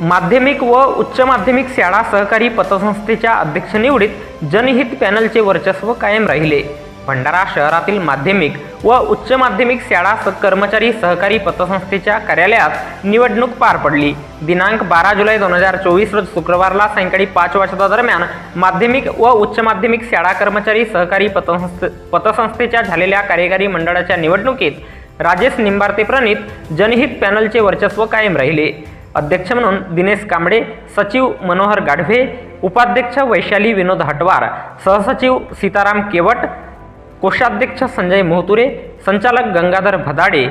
माध्यमिक व उच्च माध्यमिक शाळा सहकारी पतसंस्थेच्या अध्यक्ष निवडीत जनहित पॅनलचे वर्चस्व कायम राहिले. भंडारा शहरातील माध्यमिक व उच्च माध्यमिक शाळा कर्मचारी सहकारी पतसंस्थेच्या कार्यालयात निवडणूक पार पडली. दिनांक बारा जुलै दोन हजार चोवीस रोज शुक्रवारला सायंकाळी पाच वाजता दरम्यान माध्यमिक व उच्च माध्यमिक शाळा कर्मचारी सहकारी पतसंस्थे पतसंस्थेच्या झालेल्या कार्यकारी मंडळाच्या निवडणुकीत राजेश निंबार्ते प्रणित जनहित पॅनलचे वर्चस्व कायम राहिले. अध्यक्ष म्हणून दिनेश कांबळे सचिव मनोहर गाढवे उपाध्यक्ष वैशाली विनोद हटवार सहसचिव सीताराम केवट कोषाध्यक्ष संजय मोहतुरे संचालक गंगाधर भदाडे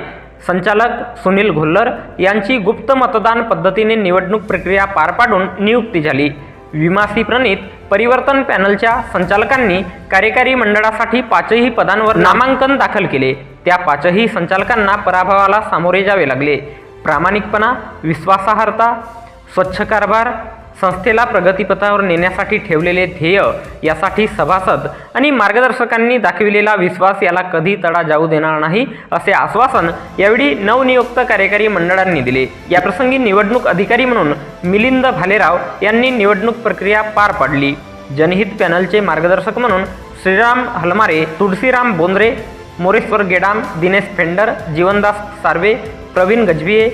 संचालक सुनील घोल्लर यांची गुप्त मतदान पद्धतीने निवडणूक प्रक्रिया पार पाडून नियुक्ती झाली. विमासी प्रणित परिवर्तन पॅनलच्या संचालकांनी कार्यकारी मंडळासाठी पाचही पदांवर नामांकन दाखल केले. त्या पाचही संचालकांना पराभवाला सामोरे जावे लागले. प्रामाणिकपणा विश्वासार्हता स्वच्छ कारभार संस्थेला प्रगतीपथावर नेण्यासाठी ठेवलेले ध्येय यासाठी सभासद आणि मार्गदर्शकांनी दाखविलेला विश्वास याला कधी तडा जाऊ देणार नाही असे आश्वासन यावेळी नवनियुक्त कार्यकारी मंडळांनी दिले. याप्रसंगी निवडणूक अधिकारी म्हणून मिलिंद भालेराव यांनी निवडणूक प्रक्रिया पार पाडली. जनहित पॅनलचे मार्गदर्शक म्हणून श्रीराम हलमारे तुळशीराम बोंद्रे मोरेश्वर गेडाम दिनेश फेंडर जीवनदास सार्वे प्रवीण गजभिये,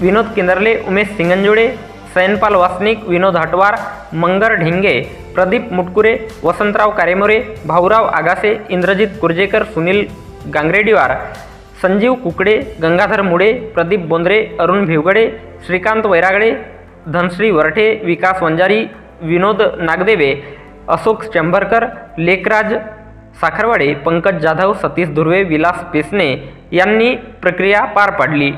विनोद केंदरले, उमेश सिंगंजोडे सैनपाल वासनिक, विनोद हटवार, मंगर ढेंगे, प्रदीप मुटकुरे, वसंतराव कारेमोरे, भाऊराव आगासे, इंद्रजित कुर्जेकर, सुनील गांगरेडीवार, संजीव कुकडे, गंगाधर मुडे, प्रदीप बोंद्रे, अरुण भिवगडे, श्रीकांत वैरागडे, धनश्री वरठे, विकास वंजारी, विनोद नागदेवे, अशोक चंबरकर लेखराज साखरवाडे पंकज जाधव सतीश धुर्वे विलास पेसने यांनी प्रक्रिया पार पाडली.